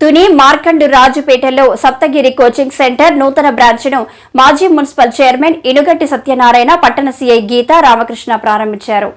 తుని మార్కండ్ రాజుపేటలో Saptagiri coaching centre నూతన బ్రాంచ్ను మాజీ మున్సిపల్ చైర్మన్ ఇనుగట్టి సత్యనారాయణ పట్టణ సీఐ గీతా రామకృష్ణ ప్రారంభించారు.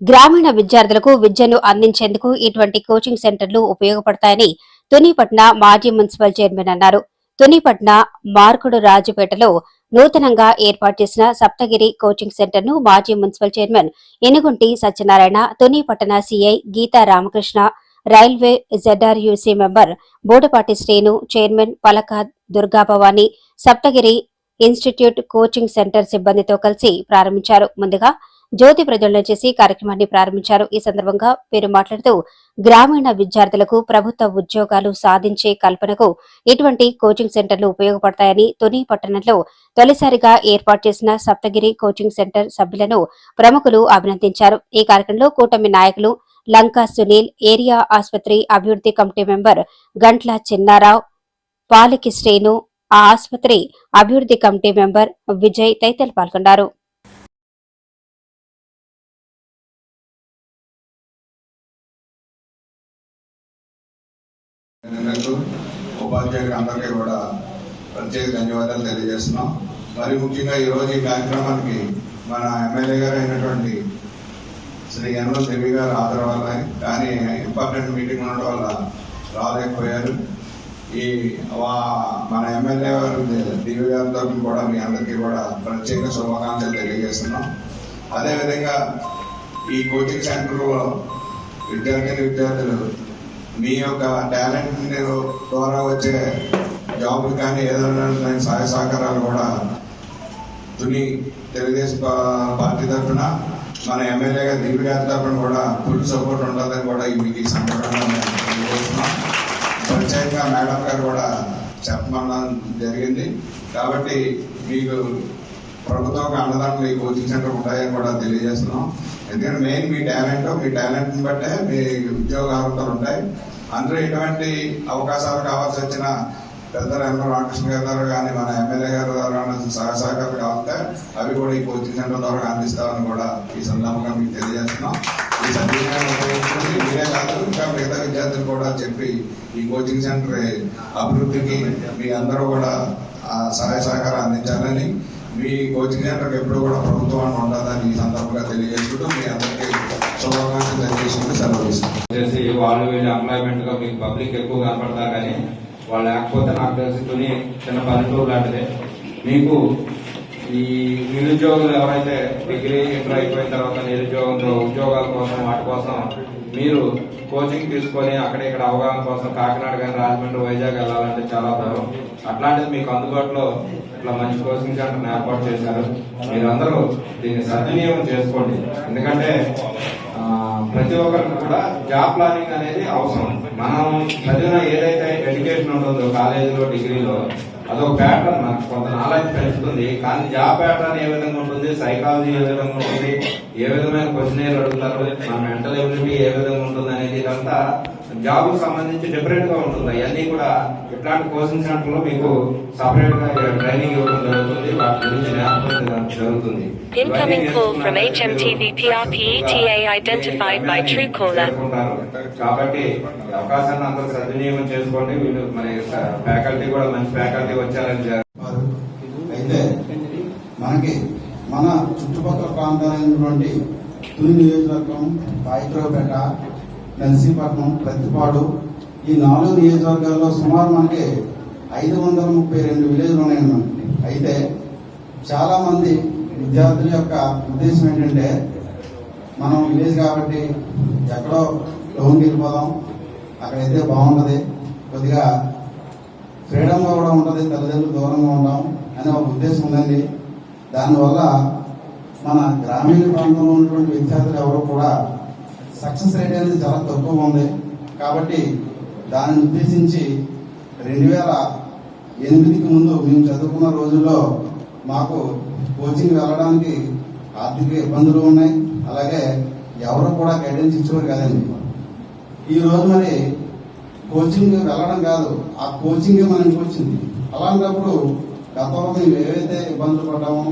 గ్రామీణ విద్యార్థులకు విద్యను అందించేందుకు ఇటువంటి కోచింగ్ సెంటర్లు ఉపయోగపడతాయని తునిపట్న మాజీ మున్సిపల్ చైర్మన్ అన్నారు. తునిపట్న మార్కుడు రాజుపేటలో నూతనంగా ఏర్పాటు చేసిన సప్తగిరి కోచింగ్ సెంటర్ను మాజీ మున్సిపల్ చైర్మన్ ఎనుగుంటి సత్యనారాయణ తుని పట్టణ CI Geeta Ramakrishna railway ZRUC member Bodapati Srinu chairman Palaka Durgabhavani Saptagiri institute coaching center సిబ్బందితో కలిసి ప్రారంభించారు. ముందుగా జ్యోతి ప్రజ్వలన చేసి కార్యక్రమాన్ని ప్రారంభించారు. ఈ సందర్భంగా వీరు మాట్లాడుతూ గ్రామీణ విద్యార్థులకు ప్రభుత్వ ఉద్యోగాలు సాధించే కల్పనకు ఇటువంటి కోచింగ్ సెంటర్లు ఉపయోగపడతాయని తుని పట్టణంలో తొలిసారిగా ఏర్పాటు చేసిన సప్తగిరి కోచింగ్ సెంటర్ సభ్యులను ప్రముఖులు అభినందించారు. ఈ కార్యక్రమంలో కూటమి నాయకులు లంకా సునీల్ ఏరియా ఆసుపత్రి అభివృద్ధి కమిటీ మెంబర్ గంట్ల చిన్నారావు పాలికి శ్రీను ఆ ఆసుపత్రి అభివృద్ధి కమిటీ మెంబర్ విజయ్ తదితరులు పాల్గొన్నారు. నిన్నకు ఉపాధ్యాయులకు అందరికీ కూడా ప్రత్యేక ధన్యవాదాలు తెలియజేస్తున్నాం. మరి ముఖ్యంగా ఈరోజు ఈ కార్యక్రమానికి మన ఎమ్మెల్యే గారు అయినటువంటి శ్రీ యనమల దేవి గారు హాజరు కానీ ఇంపార్టెంట్ మీటింగ్ ఉండడం వల్ల రాలేకపోయారు. ఈ మన ఎమ్మెల్యే గారు దేవి గారి తరఫున కూడా మీ అందరికీ కూడా ప్రత్యేక శుభాకాంక్షలు తెలియజేస్తున్నాం. అదేవిధంగా ఈ కోచింగ్ సెంటర్లో విద్యార్థిని విద్యార్థులు మీ యొక్క టాలెంట్ ద్వారా వచ్చే జాబులు కానీ ఏదైనా సహాయ సహకారాలు కూడా తుని తెలుగుదేశం పార్టీ తరఫున మన ఎమ్మెల్యేగా దీపి గారి తరఫున కూడా ఫుల్ సపోర్ట్ ఉంటుందని కూడా ఈ మీకు ఈ సందర్భంగా తెలియజేస్తున్నాం. ప్రత్యేకంగా మేడం గారు కూడా చెప్పమనడం జరిగింది. కాబట్టి మీకు ప్రభుత్వం అన్నదానం ఈ కోచింగ్ సెంటర్ ఉంటాయని కూడా తెలియజేస్తున్నాం. ఎందుకంటే మెయిన్ మీ టాలెంట్ మీ టాలెంట్ని బట్టే మీ ఉద్యోగ అర్హతలు ఉంటాయి. అందులో ఎటువంటి అవకాశాలు కావాల్సి వచ్చిన పెద్ద ఎన్నో రామకృష్ణ గారి ద్వారా కానీ మన ఎమ్మెల్యే గారి ద్వారా సహాయ సహకారాలు కావాలంటే అవి కూడా ఈ కోచింగ్ సెంటర్ ద్వారా అందిస్తామని కూడా ఈ సందర్భంగా మీకు తెలియజేస్తున్నాం. ఈ సందర్భంగా ఉపయోగించుకుని మీరే కాదు ఇంకా మిగతా విద్యార్థులు కూడా చెప్పి ఈ కోచింగ్ సెంటర్ అభివృద్ధికి మీ అందరూ కూడా ఆ సహాయ సహకారం అందించాలని మీ కోచింగ్ సెంటర్కి ఎప్పుడు కూడా ప్రభుత్వం ఉంటుందని ఈ సందర్భంగా తెలియజేసుకుంటూ మీ అందరికీ శుభాకాంక్షలు తెలియజేసుకుంటూ సెలవు ఇస్తాం వాళ్ళు వీళ్ళు ఎంప్లాయ్మెంట్గా మీకు పబ్లిక్ ఎక్కువ కనపడతారు కానీ వాళ్ళు లేకపోతే నాకు తెలిసి తుని చిన్న పల్లెటూరు లాంటిదే. మీకు ఈ నిరుద్యోగులు ఎవరైతే డిగ్రీ ఇంటర్ అయిపోయిన తర్వాత నిరుద్యోగంతో ఉద్యోగాల కోసం వాటి కోసం మీరు కోచింగ్ తీసుకొని అక్కడ ఇక్కడ అవగాహన కోసం కాకినాడ కానీ రాజమండ్రి వైజాగ్ వెళ్ళాలంటే చాలా దూరం. అట్లాంటిది మీకు అందుబాటులో ఇట్లా మంచి కోచింగ్ సెంటర్ ఏర్పాటు చేశారు. మీరందరూ దీన్ని సద్వినియోగం చేసుకోండి. ఎందుకంటే ప్రతి ఒక్కరికి కూడా జాబ్ ప్లానింగ్ అనేది అవసరం. మనం చదివిన ఏదైతే ఎడ్యుకేషన్ ఉంటుందో కాలేజీలో డిగ్రీలో అదొక ప్యాటర్న్ నాకు కొంత నాలెడ్జ్ పెంచుతుంది. కానీ జాబ్ ప్యాటర్న్ ఏ విధంగా ఉంటుంది? సైకాలజీ ఏ విధంగా ఉంటుంది? ఏ విధమైన క్వశ్చన్ అడుగుతారు? మన మెంటల్ ఎబిలిటీ ఏ విధంగా ఉంటుంది? అనేది ఇదంతా జాబ్కు సంబంధించి డిఫరెంట్గా ఉంటుంది. అవన్నీ కూడా ఇట్లాంటి కోచింగ్ సెంటర్లో మీకు సపరేట్గా ట్రైనింగ్ ఇవ్వడం జరుగుతుంది. వాటి గురించి నేర్పడం జరుగుతుంది. Incoming call from HMTV PRP ETA identified by Truecaller. కాబట్టి ఈ అవకాశాన్ని అందరూ సద్వినియోగం చేసుకోండి. వీళ్ళు మన ఫ్యాకల్టీ కూడా మంచి ఫ్యాకల్టీ వచ్చారని అయితే మనకి మన చుట్టుపక్కల ప్రాంతాలైనటువంటి తుని నియోజకవర్గం పాయికరావుపేట ఎల్సీపట్నం ప్రతిపాడు. ఈ నాలుగు నియోజకవర్గాల్లో సుమారు మనకి ఐదు వందల ముప్పై రెండు విలేజ్లు ఉన్నాయి మనకి అయితే చాలామంది విద్యార్థుల యొక్క ఉద్దేశం ఏంటంటే మనం విలేజ్ కాబట్టి ఎక్కడో టౌన్కి వెళ్ళిపోదాం. అక్కడైతే బాగుంటుంది. కొద్దిగా ఫ్రీడమ్గా కూడా ఉంటుంది. తల్లిదండ్రులు దూరంగా ఉంటాం అనే ఒక ఉద్దేశం ఉందండి. దానివల్ల మన గ్రామీణ ప్రాంతంలో ఉన్నటువంటి విద్యార్థులు ఎవరు కూడా సక్సెస్ రేట్ అనేది చాలా తక్కువ ఉంది. కాబట్టి దానిని ఉద్దేశించి రెండు వేల ఎనిమిదికి ముందు మేము చదువుకున్న రోజుల్లో మాకు కోచింగ్ వెళ్ళడానికి ఆర్థిక ఇబ్బందులు ఉన్నాయి. అలాగే ఎవరు కూడా గైడెన్స్ ఇచ్చేవారు కాదండి. ఈరోజు మరి కోచింగ్ వెళ్ళడం కాదు ఆ కోచింగ్ మనకి వచ్చింది. అలాంటప్పుడు గతంలో మేము ఏవైతే ఇబ్బందులు పడ్డామో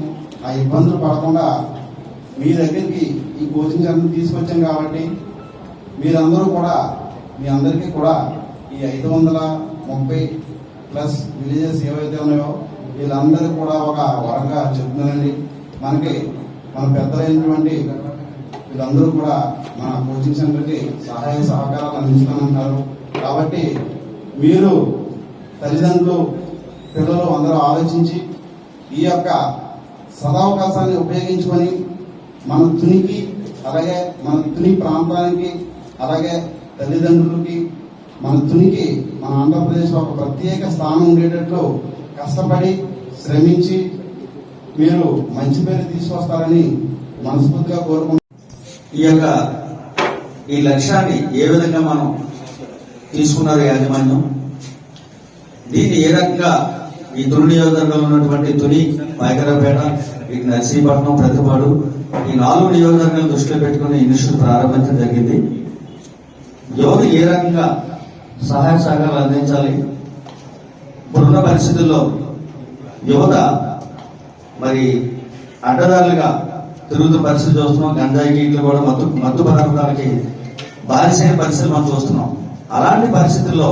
ఆ ఇబ్బందులు పడకుండా మీ దగ్గరికి ఈ కోచింగ్ సెంటర్ తీసుకొచ్చాం కాబట్టి మీరందరూ కూడా మీ అందరికీ కూడా ఈ ఐదు వందల ముప్పై ప్లస్ విలేజెస్ ఏవైతే ఉన్నాయో వీళ్ళందరూ కూడా ఒక వరంగా చెప్తున్నానండి. మనకి మన పెద్దలైనటువంటి వీళ్ళందరూ కూడా మన కోచింగ్ సెంటర్కి సహాయ సహకారాలు అందించనున్నారు కాబట్టి మీరు తల్లిదండ్రులు పిల్లలు అందరూ ఆలోచించి ఈ యొక్క సదావకాశాన్ని ఉపయోగించుకొని మన తునికి అలాగే మన తుని ప్రాంతానికి అలాగే తల్లిదండ్రులకి మన తునికి మన ఆంధ్రప్రదేశ్లో ఒక ప్రత్యేక స్థానం ఉండేటట్లు కష్టపడి శ్రమించి మీరు మంచి పేరు తీసుకొస్తారని మనస్ఫూర్తిగా కోరుకుంటున్నాం. ఈ యొక్క ఈ లక్ష్యాన్ని ఏ విధంగా మనం తీసుకున్నారు యాజమాన్యం? దీన్ని ఏ రకంగా ఈ తుని నియోజకవర్గంలో ఉన్నటువంటి తుని పాయకరపేట ఈ నర్సీపట్నం ప్రతిపాడు ఈ నాలుగు నియోజకవర్గాలను దృష్టిలో పెట్టుకుని ఇనిషియేటివ్ ప్రారంభించడం జరిగింది. యువత ఏ రకంగా సహాయ సహకారాలు అందించాలి? ఇప్పుడున్న పరిస్థితుల్లో యువత మరి అడ్డదారులుగా తిరుగుతున్న పరిస్థితి చూస్తున్నాం. గంజాయికి ఇట్లు కూడా మత్తు మత్తు పదార్థాలకి బారిసైన పరిస్థితులు మనం చూస్తున్నాం. అలాంటి పరిస్థితుల్లో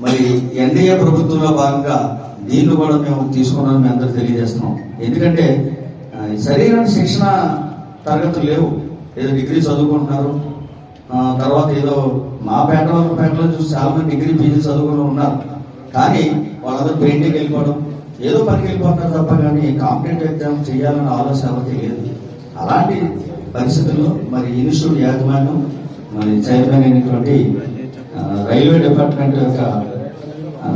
మరి ఎన్డీఏ ప్రభుత్వంలో భాగంగా దీన్ని కూడా మేము తీసుకున్నామని మేము అందరూ తెలియజేస్తున్నాం. ఎందుకంటే ఆ, సరైన శిక్షణ తరగతులు లేవు. ఏదో డిగ్రీ చదువుకుంటున్నారు. తర్వాత ఏదో మా పేట వాళ్ళ పేటలో చూసి చాలామంది డిగ్రీ పీజీ చదువుకుని ఉన్నారు. కానీ వాళ్ళందరూ పెయింటింగ్ వెళ్ళిపోవడం ఏదో పనికి వెళ్ళిపోతున్నారు తప్ప కానీ కాంపిటేటివ్ ఎగ్జామ్ చేయాలనే ఆలోచన ఎవరికి లేదు. అలాంటి పరిస్థితుల్లో మరి ఇన్స్టిట్యూట్ యాజమాన్యం మరి చైర్మన్ అయినటువంటి రైల్వే డిపార్ట్మెంట్ యొక్క ఆ,